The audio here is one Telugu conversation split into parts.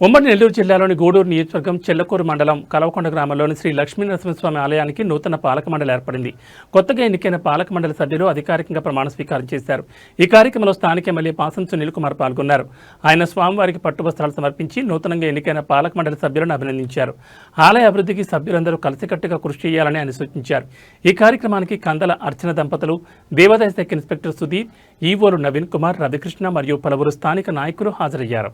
ఉమ్మడి నెల్లూరు జిల్లాలోని గూడూరు నియోజకవర్గం చెల్లకూరు మండలం కలవకొండ గ్రామంలోని శ్రీ లక్ష్మీ నరసింహస్వామి ఆలయానికి నూతన పాలక మండలి ఏర్పడింది. కొత్తగా ఎన్నికైన పాలక మండలి సభ్యులు అధికారికంగా ప్రమాణ స్వీకారం చేశారు. ఈ కార్యక్రమంలో స్థానిక ఎమ్మెల్యే పాసం సునీల్ కుమార్ పాల్గొన్నారు. ఆయన స్వామివారికి పట్టు వస్త్రాలు సమర్పించి నూతనంగా ఎన్నికైన పాలక మండలి సభ్యులను అభినందించారు. ఆలయ అభివృద్ధికి సభ్యులందరూ కలిసికట్టుగా కృషి చేయాలని ఆయన సూచించారు. ఈ కార్యక్రమానికి కందల అర్చన దంపతులు దేవాదాయ శాఖ ఇన్స్పెక్టర్ సుధీర్ ఈవోలు నవీన్ కుమార్ రవికృష్ణ మరియు పలువురు స్థానిక నాయకులు హాజరయ్యారు.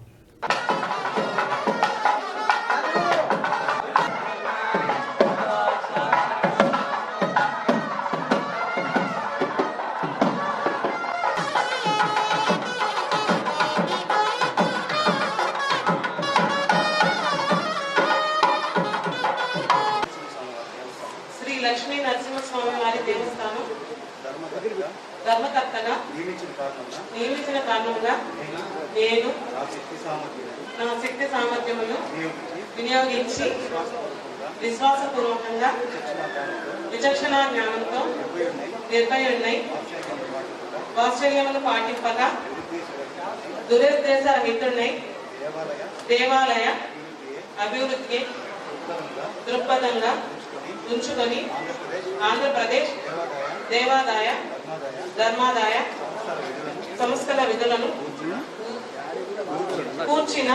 లక్ష్మీ నరసింహస్వామి వారి దేవస్థానం. ధర్మకర్తగా నియమించిన కారణంగా నేను నా శక్తి సామర్థ్యములు వినియోగించి విశ్వాసపూర్వకంగా విచక్షణ జ్ఞానంతో విచక్షణ జ్ఞానంతో నిర్భయుడినై వాత్సల్యములు పాటింపగా దురుద్దేశ రహితుడినై దేవాలయ అభివృద్ధికి దృక్పథంగా ఉంచుకొని ఆంధ్రప్రదేశ్ దేవాదాయ ధర్మాదాయ సంస్థల విధులను కూర్చిన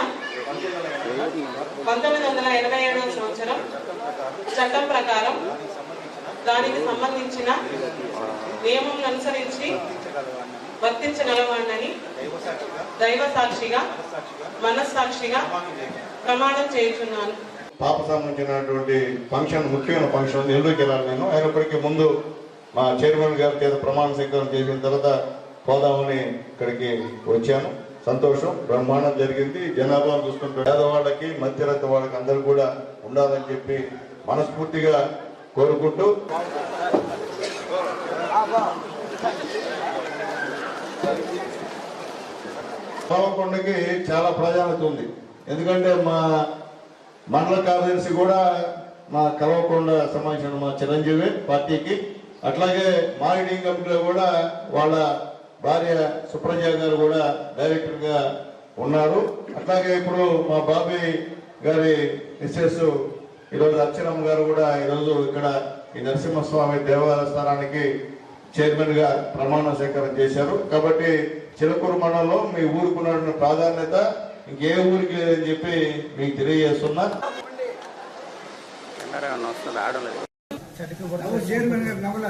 పంతొమ్మిది వందల ఎనభై ఏడవ సంవత్సరం చట్టం ప్రకారం దానికి సంబంధించిన నియమం అనుసరించి వర్తించగలవాడిని వర్తించగలవాడినని దైవ సాక్షిగా మనస్సాక్షిగా. ప్రమాణం చేయుచున్నాను పాప సంబంధించినటువంటి ఫంక్షన్ ముఖ్యమైన ఫంక్షన్ ఉంది. వెళ్ళాలి నేను. అయినప్పటికీ ముందు మా చైర్మన్ గారి చేత ప్రమాణ స్వీకారం చేసిన తర్వాత పోదామని ఇక్కడికి వచ్చాను. సంతోషం బ్రహ్మాండం జరిగింది. జనాభాను చూసుకుంటే పేదవాళ్ళకి మధ్యరత వాళ్ళకి అందరూ కూడా ఉండాలని చెప్పి మనస్ఫూర్తిగా కోరుకుంటూ పాలకొండకి చాలా ప్రాధాన్యత ఉంది. ఎందుకంటే మా మండల కార్యదర్శి కూడా మా కలవకుండా సంబంధించిన మా చిరంజీవి పార్టీకి. అట్లాగే మార్కెటింగ్ కమిటీలో కూడా వాళ్ళ భార్య సుప్రజ గారు కూడా డైరెక్టర్గా ఉన్నారు. అట్లాగే ఇప్పుడు మా బాబీ గారి మిస్సెస్ ఈరోజు అచ్చరమ్మ గారు కూడా ఈరోజు ఇక్కడ ఈ నరసింహస్వామి దేవస్థానానికి చైర్మన్గా ప్రమాణ స్వీకారం చేశారు. కాబట్టి చిలకూరు మండలంలో మీ ఊరికి ప్రాధాన్యత ఇంకే ఊరికి లేదని చెప్పి మీకు తెలియజేస్తున్నా. చైర్మన్ గారు నవల